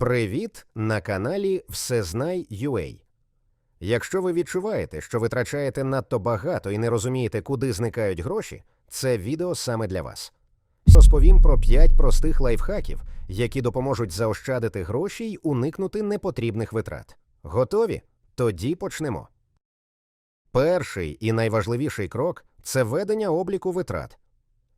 Привіт на каналі Всезнай.ua. Якщо ви відчуваєте, що витрачаєте надто багато і не розумієте, куди зникають гроші, це відео саме для вас. Розповім про 5 простих лайфхаків, які допоможуть заощадити гроші й уникнути непотрібних витрат. Готові? Тоді почнемо. Перший і найважливіший крок це ведення обліку витрат.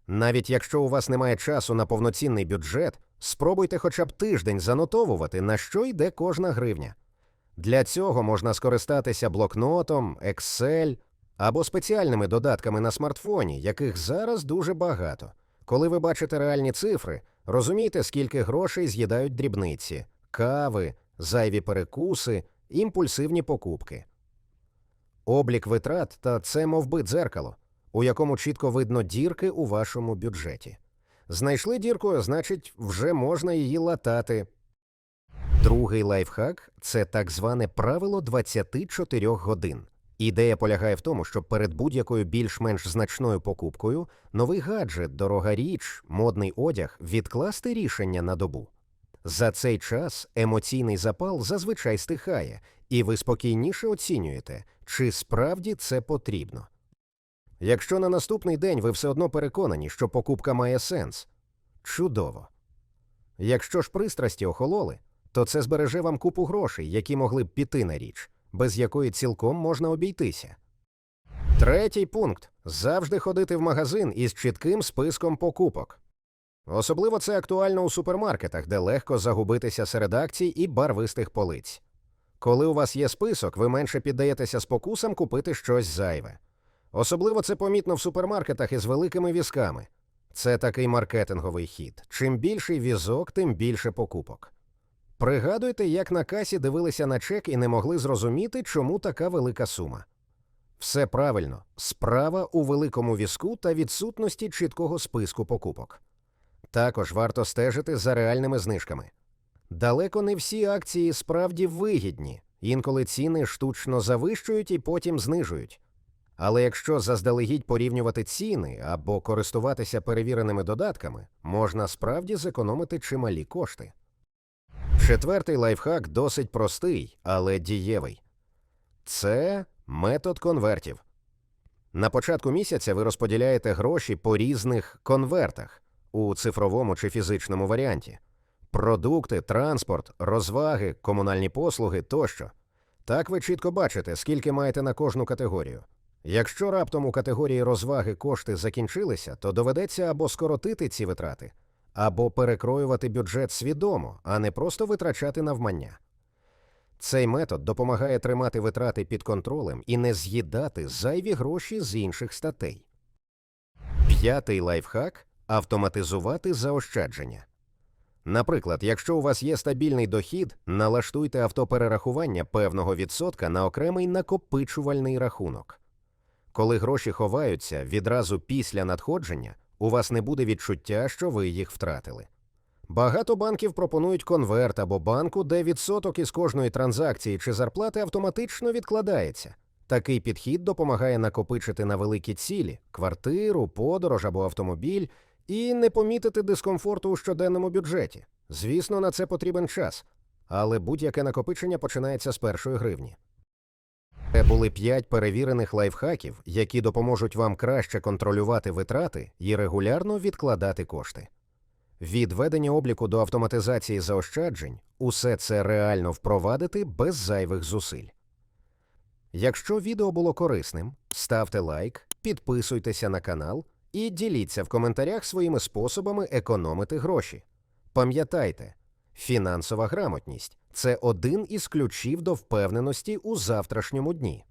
Навіть якщо у вас немає часу на повноцінний бюджет, спробуйте хоча б тиждень занотовувати, на що йде кожна гривня. Для цього можна скористатися блокнотом, Excel або спеціальними додатками на смартфоні, яких зараз дуже багато. Коли ви бачите реальні цифри, розумійте, скільки грошей з'їдають дрібниці, кави, зайві перекуси, імпульсивні покупки. Облік витрат та це мовби дзеркало, у якому чітко видно дірки у вашому бюджеті. Знайшли дірку, значить, вже можна її латати. Другий лайфхак це так зване правило 24 годин. Ідея полягає в тому, щоб перед будь-якою більш-менш значною покупкою новий гаджет, дорога річ, модний одяг відкласти рішення на добу. За цей час емоційний запал зазвичай стихає, і ви спокійніше оцінюєте, чи справді це потрібно. Якщо на наступний день ви все одно переконані, що покупка має сенс, чудово. Якщо ж пристрасті охололи, то це збереже вам купу грошей, які могли б піти на річ, без якої цілком можна обійтися. Третій пункт завжди ходити в магазин із чітким списком покупок. Особливо це актуально у супермаркетах, де легко загубитися серед акцій і барвистих полиць. Коли у вас є список, ви менше піддаєтеся спокусам купити щось зайве. Особливо це помітно в супермаркетах із великими візками. Це такий маркетинговий хід. Чим більший візок, тим більше покупок. Пригадуйте, як на касі дивилися на чек і не могли зрозуміти, чому така велика сума. Все правильно, справа у великому візку та відсутності чіткого списку покупок. Також варто стежити за реальними знижками. Далеко не всі акції справді вигідні, інколи ціни штучно завищують і потім знижують. Але якщо заздалегідь порівнювати ціни або користуватися перевіреними додатками, можна справді зекономити чималі кошти. Четвертий лайфхак досить простий, але дієвий. Це метод конвертів. На початку місяця ви розподіляєте гроші по різних конвертах у цифровому чи фізичному варіанті: продукти, транспорт, розваги, комунальні послуги тощо. Так ви чітко бачите, скільки маєте на кожну категорію. Якщо раптом у категорії розваги кошти закінчилися, то доведеться або скоротити ці витрати, або перекроювати бюджет свідомо, а не просто витрачати навмання. Цей метод допомагає тримати витрати під контролем і не з'їдати зайві гроші з інших статей. П'ятий лайфхак автоматизувати заощадження. Наприклад, якщо у вас є стабільний дохід, налаштуйте автоперерахування певного відсотка на окремий накопичувальний рахунок. Коли гроші ховаються відразу після надходження, у вас не буде відчуття, що ви їх втратили. Багато банків пропонують конверт або банку, де відсоток із кожної транзакції чи зарплати автоматично відкладається. Такий підхід допомагає накопичити на великі цілі квартиру, подорож або автомобіль і не помітити дискомфорту у щоденному бюджеті. Звісно, на це потрібен час, але будь-яке накопичення починається з першої гривні. Це були п'ять перевірених лайфхаків, які допоможуть вам краще контролювати витрати і регулярно відкладати кошти. Від ведення обліку до автоматизації заощаджень усе це реально впровадити без зайвих зусиль. Якщо відео було корисним, ставте лайк, підписуйтеся на канал і діліться в коментарях своїми способами економити гроші. Пам'ятайте, фінансова грамотність це один із ключів до впевненості у завтрашньому дні.